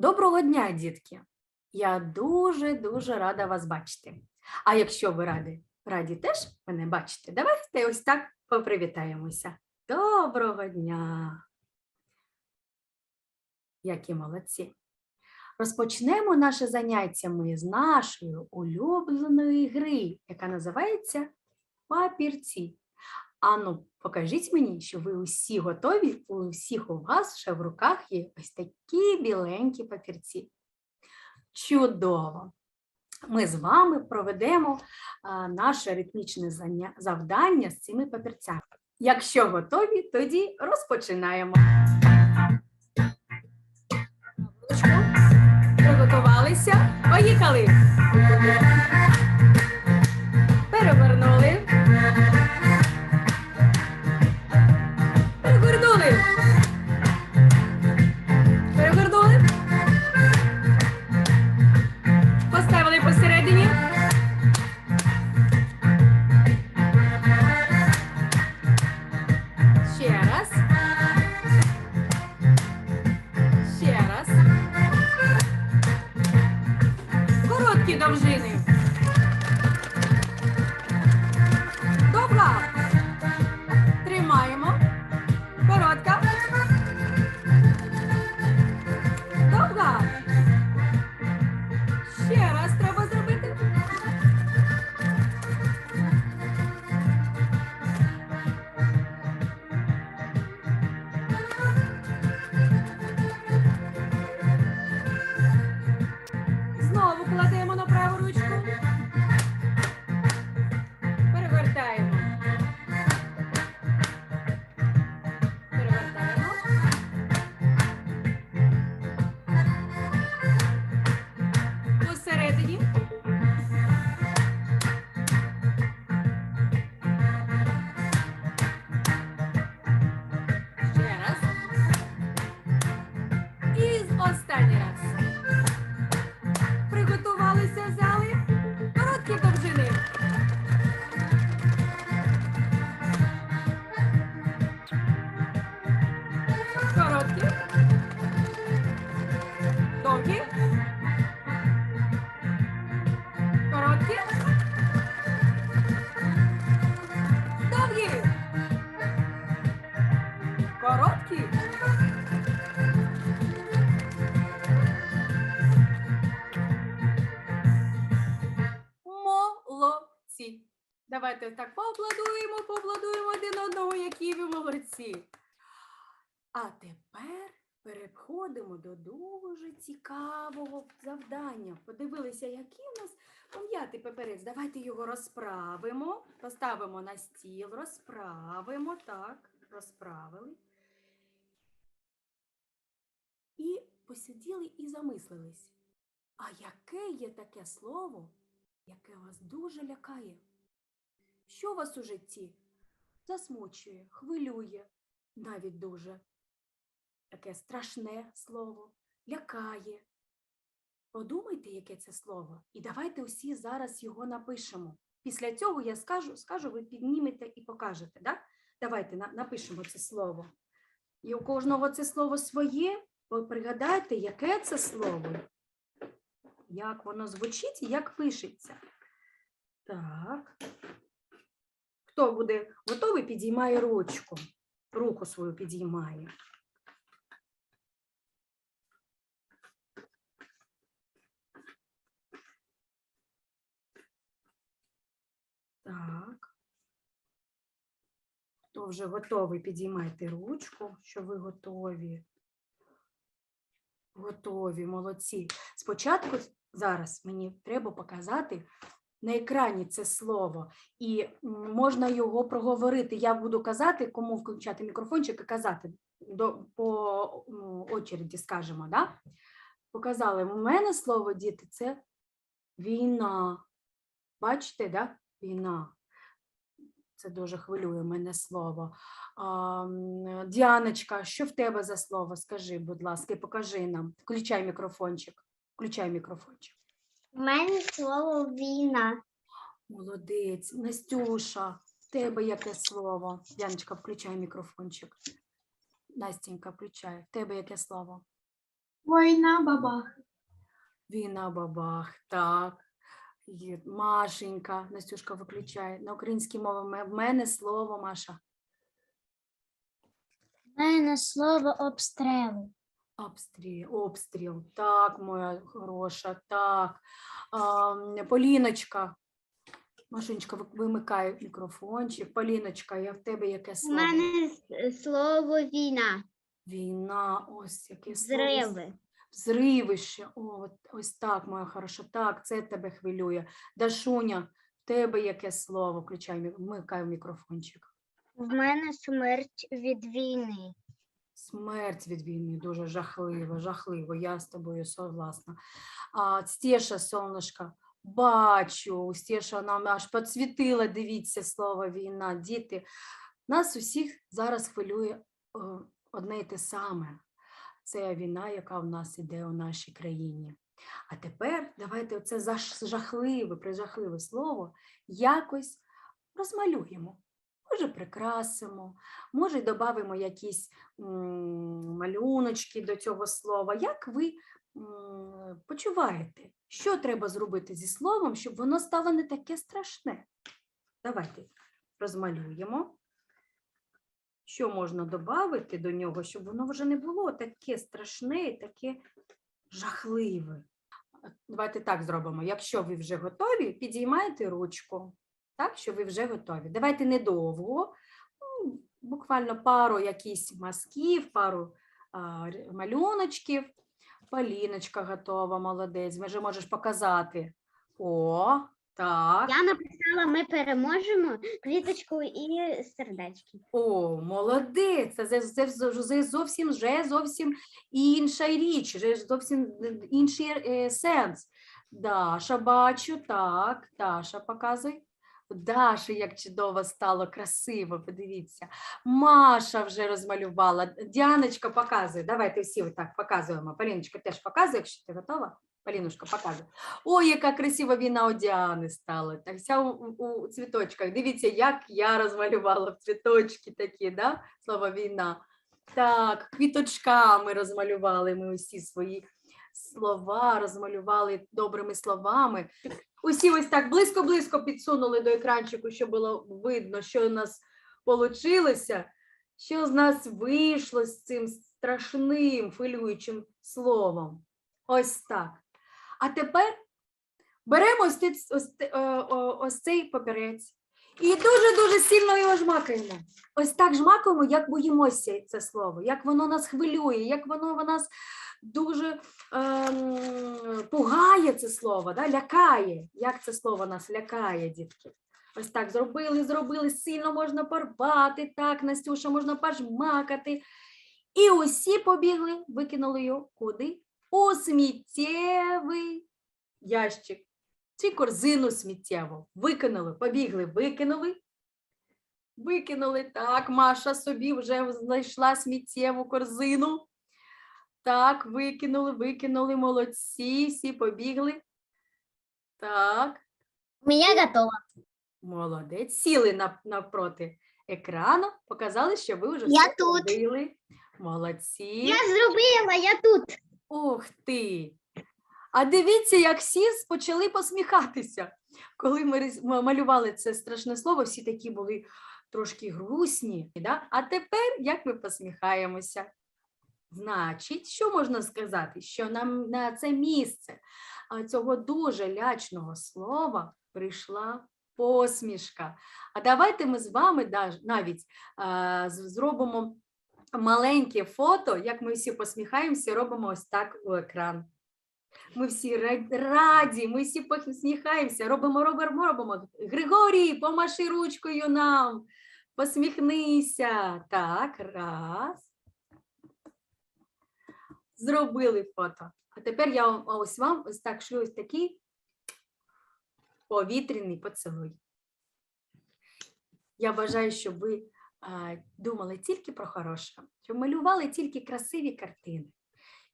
Доброго дня, дітки! Я дуже-дуже рада вас бачити. А якщо ви раді, раді теж мене бачити, давайте ось так попривітаємося. Доброго дня! Які молодці! Розпочнемо наше заняття ми з нашої улюбленої гри, яка називається Папірці. Ану, покажіть мені, що ви усі готові, у всіх у вас ще в руках є ось такі біленькі папірці. Чудово! Ми з вами проведемо а, наше ритмічне завдання з цими папірцями. Якщо готові, тоді розпочинаємо. Приготувалися. Поїхали. Давайте так поаплодуємо, поаплодуємо один одного, які ви молодці. А тепер переходимо до дуже цікавого завдання. Подивилися, який у нас пом'ятий паперець. Давайте його розправимо, поставимо на стіл, розправимо, так, розправили. І посиділи і замислились. А яке є таке слово, яке вас дуже лякає? Що вас у житті засмучує, хвилює, навіть дуже таке страшне слово, лякає. Подумайте, яке це слово, і давайте усі зараз його напишемо. Після цього я скажу, скажу, ви піднімете і покажете. Да? Давайте на- напишемо це слово. І у кожного це слово своє. Ви пригадайте, яке це слово, як воно звучить і як пишеться. Так. Хто буде готовий, підіймає ручку. Руку свою підіймає. Так. Хто вже готовий, підіймайте ручку, що ви готові. Готові, молодці. Спочатку зараз мені треба показати на екрані це слово, і можна його проговорити. Я буду казати, кому включати мікрофончик і казати до, по ну, очереді, скажемо. Да? Показали, у мене слово діти це війна. Бачите, да? Війна. Це дуже хвилює мене слово. А, Діаночка, що в тебе за слово? Скажи, будь ласка, покажи нам. Включай мікрофончик. Включай мікрофончик. У мене слово війна. Молодець. Настюша, в тебе яке слово? Діаночка, включай мікрофончик. Настенька, включай. В тебе яке слово? Війна бабах. Війна бабах, так. Є Машенька, Настюшка виключає. На українській мові в мене слово Маша. У мене слово обстріли. Обстріл, обстріл. Так, моя хороша, так. А, Поліночка. Машенечка, вимикай мікрофончик. Поліночка, я в тебе яке слово? У мене слово війна. Війна, ось яке слово. Зриви. Взривище. О, от, ось так, моя хороша. Так, це тебе хвилює. Дашуня, в тебе яке слово? Включай, вмикай мікрофончик. В мене смерть від війни. Смерть від війни дуже жахливо, жахливо. Я з тобою согласна. А, Стеша, сонечка, бачу, Стеша нам аж підсвітила, дивіться, слово війна. Діти, нас усіх зараз хвилює е, одне й те саме. Це війна, яка в нас іде у нашій країні. А тепер давайте це жахливе, прижахливе слово якось розмалюємо. Може, прикрасимо, може, додамо якісь малюночки до цього слова. Як ви почуваєте, що треба зробити зі словом, щоб воно стало не таке страшне? Давайте розмалюємо. Що можна додати до нього, щоб воно вже не було таке страшне і таке жахливе. Давайте так зробимо. Якщо ви вже готові, підіймайте ручку. Так, що ви вже готові. Давайте недовго, ну, буквально пару якісь мазків, пару а, малюночків. Поліночка готова, молодець. Ми Вже можеш показати. О, так. Я написала Ми переможемо квіточку і сердечки. О, молодець. Це, це, це, це зовсім вже зовсім інша річ, вже зовсім е, інший е, сенс. Даша, бачу, так, Даша, показуй. Даша, як чудово стало, красиво, подивіться. Маша вже розмалювала. Діаночка показує. Давайте всі отак показуємо. Поліночка теж показує, якщо ти готова. Полінушка, показує. Ой, яка красива війна у Діани стала. Так вся у, у, у цвіточках. Дивіться, як я розмалювала в цвіточки такі, да? слово війна. Так, квіточками розмалювали ми усі свої слова, розмалювали добрими словами. Усі ось так близько-близько підсунули до екранчику, щоб було видно, що у нас вийшло, що з нас вийшло з цим страшним хвилюючим словом. Ось так. А тепер беремо ось, ось, те- е, о- ось цей папірець і дуже-дуже сильно його жмакаємо. Ось так жмакаємо, як боїмося це слово, як воно нас хвилює, як воно в нас дуже ем, пугає це слово, да? лякає. Як це слово нас лякає, дітки? Ось так зробили, зробили, сильно можна порвати, так, Настюша, можна пожмакати. І усі побігли, викинули його куди? У сміттєвий ящик. Чи корзину сміттєву. Викинули, побігли, викинули. Викинули. Так, Маша собі вже знайшла сміттєву корзину. Так, викинули, викинули, молодці, всі побігли. Так, У мене готово. молодець. Сіли нав- навпроти екрану, показали, що ви вже Я все тут. зробили. Молодці. Я зробила, я тут. Ух ти! А дивіться, як всі почали посміхатися. Коли ми рис- малювали це страшне слово, всі такі були трошки грустні. Да? А тепер як ми посміхаємося? Значить, що можна сказати? Що нам на це місце цього дуже лячного слова прийшла посмішка. А давайте ми з вами навіть зробимо маленьке фото, як ми всі посміхаємося, робимо ось так у екран. Ми всі раді, ми всі посміхаємося, робимо, робимо, робимо. Григорій, помаши ручкою нам, посміхнися. Так, раз. Зробили фото. А тепер я ось вам ось так шлю ось такий повітряний поцілуй. Я бажаю, щоб ви думали тільки про хороше, щоб малювали тільки красиві картини,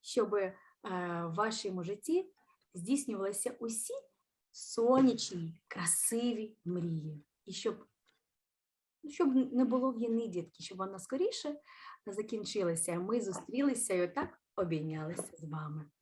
щоб е, в вашому житті здійснювалися усі сонячні, красиві мрії. І щоб, ну, щоб не було війни, дітки, щоб вона скоріше закінчилася, ми зустрілися і отак обійнялися з вами.